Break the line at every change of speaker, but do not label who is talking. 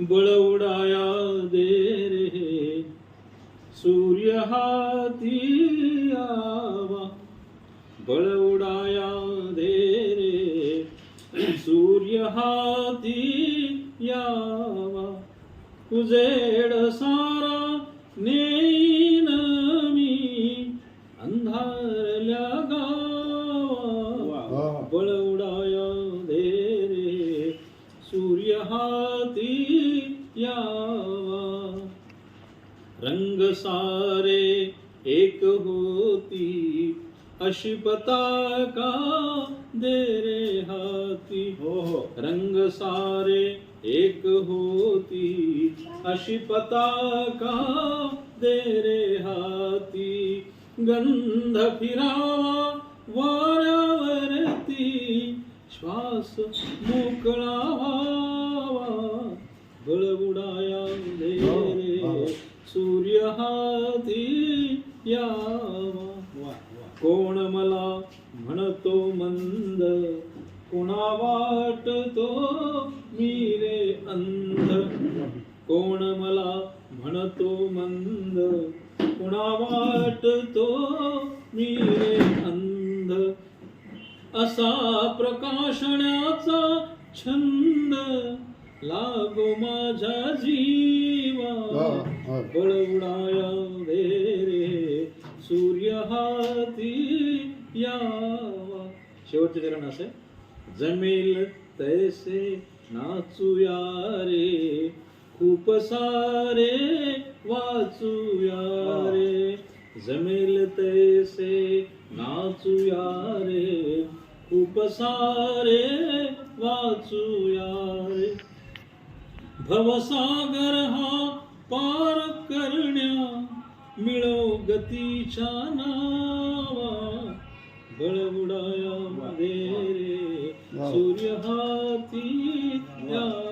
बळ उडाया दे रे सूर्य हाती आवा. बळ उडाया दे रे सूर्य हाती यावा. उजेड सारा नेन मी. अंधारल्या गावा बळ उडाया दे रे सूर्य हा यावा. रंग सारे एक होती अशी पताका दे रे हाती?
हो हो
रंग सारे एक होती अशी पताका दे रे हाती? गंध फिरावा वाऱ्यावरती श्वास मोकळावा बळ उडाया दे रे सूर्य हाती यावा. कोण मला म्हणतो मंद कोणा वाटतो मी रे अंध? कोण मला म्हणतो मंद कोणा वाटतो मी रे अंध? असा प्रकाशण्याचा छंद लागो माझ्या जीवा. बळ उडाया दे रे सूर्य हाती यावा. शेवटचे चरण असे जमेल तैसे नाचूया रे. खूप सारे वाचूया रे. जमेल तैसे नाचूया रे. खूप सारे वाचूया रे भवसागर हा पार करण्या मिळो गतीच्या नावा. बळ उडाया दे रे. सूर्य हाती सूर्य